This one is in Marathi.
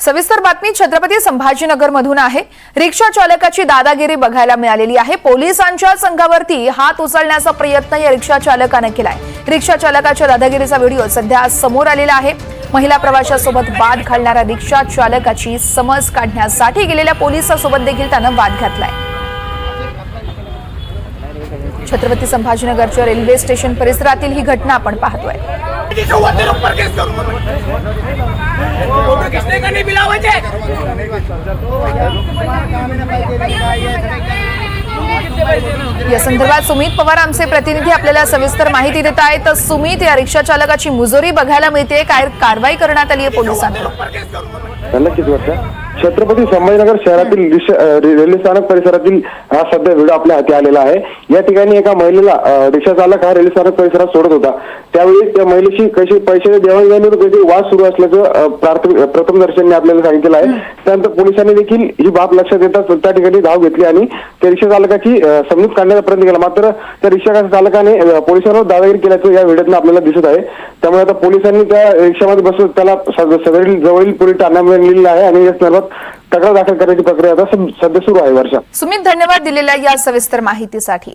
सविस्तर बातमी छत्रपती संभाजीनगर मधून आहे. रिक्षा चालकाची दादागिरी बघायला मिळालेली आहे. पोलिसांच्या संघावरती हात उचलण्याचा प्रयत्न या रिक्षा चालकाने केलाय. रिक्षा चालकाच्या दादागिरीचा व्हिडिओ सध्या समोर आलेला आहे. महिला प्रवाशासोबत वाद घालणाऱ्या रिक्षा चालकाची समज काढण्यासाठी गेलेल्या पोलिसासोबत देखील त्यानं वाद घातलाय. छत्रपती संभाजीनगरच्या रेल्वे स्टेशन परिसरातील ही घटना आपण पाहतोय. या संदर्भात सुमित पवार आमचे प्रतिनिधी आपल्याला सविस्तर माहिती देत आहेत. तर सुमित या रिक्षा चालकाची मुजोरी बघायला मिळते. काय कारवाई करण्यात आली आहे पोलिसांकडून? नक्कीच वाटतं छत्रपती संभाजीनगर शहरातील रेल्वे स्थानक परिसरातील हा सध्या व्हिडिओ आपल्या हाती आलेला आहे. या ठिकाणी एका महिलेला रिक्षा चालक हा रेल्वे स्थानक परिसरात सोडत होता. त्यावेळी त्या महिलेशी कशी पैशाच्या देवाणघेवाणीवर कधी वाद सुरू असल्याचं प्रथम दर्शनने आपल्याला सांगितलं आहे. त्यानंतर पोलिसांनी देखील ही बाब लक्षात येताच त्या ठिकाणी धाव घेतली आणि त्या रिक्षा चालकाची समजूत काढण्याचा प्रयत्न केला. मात्र त्या रिक्षा चालकाने पोलिसांवर दादागिरी केल्याचं या व्हिडिओतून आपल्याला दिसत आहे. त्यामुळे आता पोलिसांनी त्या रिक्षामध्ये बसून त्याला सद- सदरील जवळील पोलीस ठाण्यामध्ये नेलेलं आहे आणि या संदर्भात तक्रार दाखल करण्याची प्रक्रिया आता सध्या सुरू आहे वर्षा सुमित धन्यवाद दिलेल्या या सविस्तर माहितीसाठी.